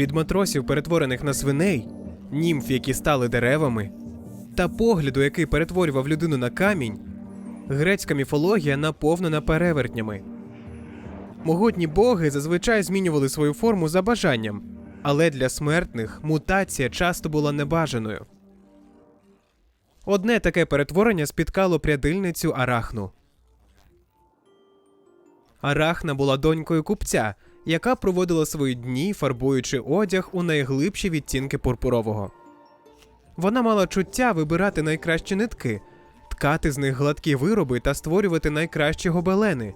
Від матросів, перетворених на свиней, німф, які стали деревами, та погляду, який перетворював людину на камінь, грецька міфологія наповнена перевертнями. Могутні боги зазвичай змінювали свою форму за бажанням, але для смертних мутація часто була небажаною. Одне таке перетворення спіткало прядильницю Арахну. Арахна була донькою купця, яка проводила свої дні, фарбуючи одяг у найглибші відтінки пурпурового. Вона мала чуття вибирати найкращі нитки, ткати з них гладкі вироби та створювати найкращі гобелени.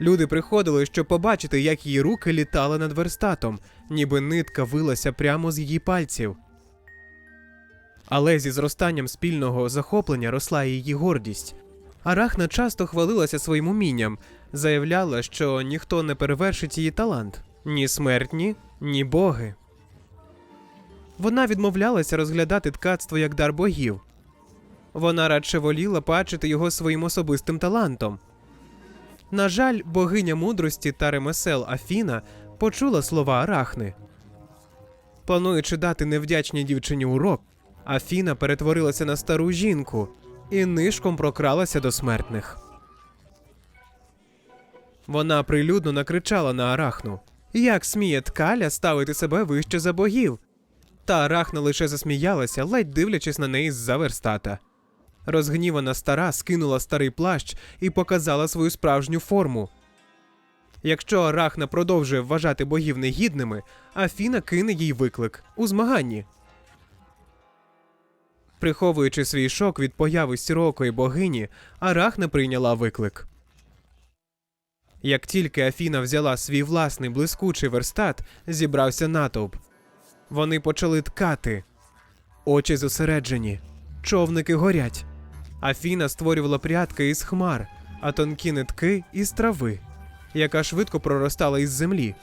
Люди приходили, щоб побачити, як її руки літали над верстатом, ніби нитка вилася прямо з її пальців. Але зі зростанням спільного захоплення росла її гордість. Арахна часто хвалилася своїм умінням, заявляла, що ніхто не перевершить її талант ні смертні, ні боги. Вона відмовлялася розглядати ткацтво як дар богів. Вона радше воліла бачити його своїм особистим талантом. На жаль, богиня мудрості та ремесел Афіна почула слова Арахни. Плануючи дати невдячній дівчині урок, Афіна перетворилася на стару жінку і нишком прокралася до смертних. Вона прилюдно накричала на Арахну: Як сміє ткаля ставити себе вище за богів? Та Арахна лише засміялася, ледь дивлячись на неї з-за верстата. Розгнівана стара скинула старий плащ і показала свою справжню форму. Якщо Арахна продовжує вважати богів негідними, Афіна кине їй виклик у змаганні. Приховуючи свій шок від появи сірокої богині, Арахна прийняла виклик. Як тільки Афіна взяла свій власний блискучий верстат, зібрався натовп. Вони почали ткати. Очі зосереджені, човники горять. Афіна створювала прядки із хмар, а тонкі нитки із трави, яка швидко проростала із землі.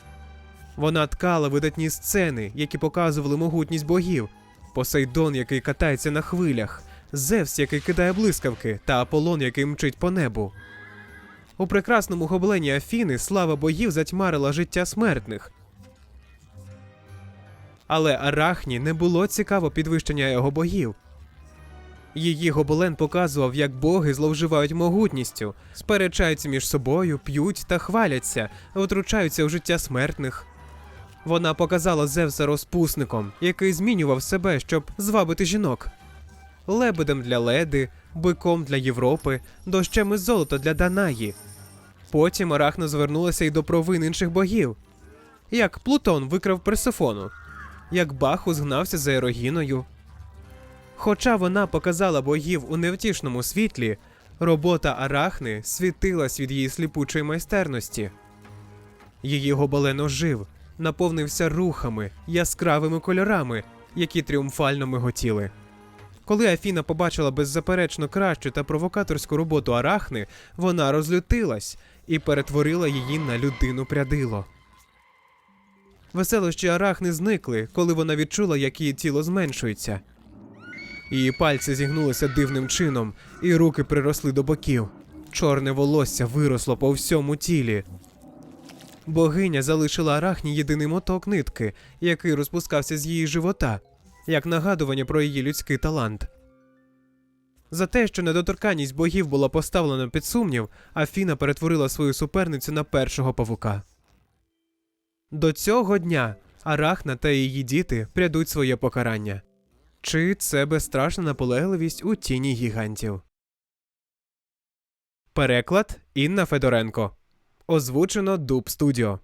Вона ткала видатні сцени, які показували могутність богів, Посейдон, який катається на хвилях, Зевс, який кидає блискавки, та Аполлон, який мчить по небу. У прекрасному гоблені Афіни слава богів затьмарила життя смертних. Але Арахні не було цікаво підвищення його богів. Її гобелен показував, як боги зловживають могутністю, сперечаються між собою, п'ють та хваляться, втручаються в життя смертних. Вона показала Зевса розпусником, який змінював себе, щоб звабити жінок. Лебедем для леди, биком для Європи, дощем із золота для Данаї. Потім Арахна звернулася й до провин інших богів. Як Плутон викрав Персифону, як Бахус гнався за Ерогіною. Хоча вона показала богів у невтішному світлі, робота Арахни світилась від її сліпучої майстерності. Її гобелен ожив, наповнився рухами, яскравими кольорами, які тріумфально миготіли. Коли Афіна побачила беззаперечно кращу та провокаторську роботу Арахни, вона розлютилась і перетворила її на людину прядило. Веселощі Арахни зникли, коли вона відчула, як її тіло зменшується. Її пальці зігнулися дивним чином, і руки приросли до боків. Чорне волосся виросло по всьому тілі. Богиня залишила Арахні єдиний моток нитки, який розпускався з її живота, як нагадування про її людський талант. За те, що недоторканність богів була поставлена під сумнів, Афіна перетворила свою суперницю на першого павука. До цього дня Арахна та її діти прядуть своє покарання. Чи це безстрашна наполегливість у тіні гігантів? Переклад Інна Федоренко. Озвучено Дуб Студіо.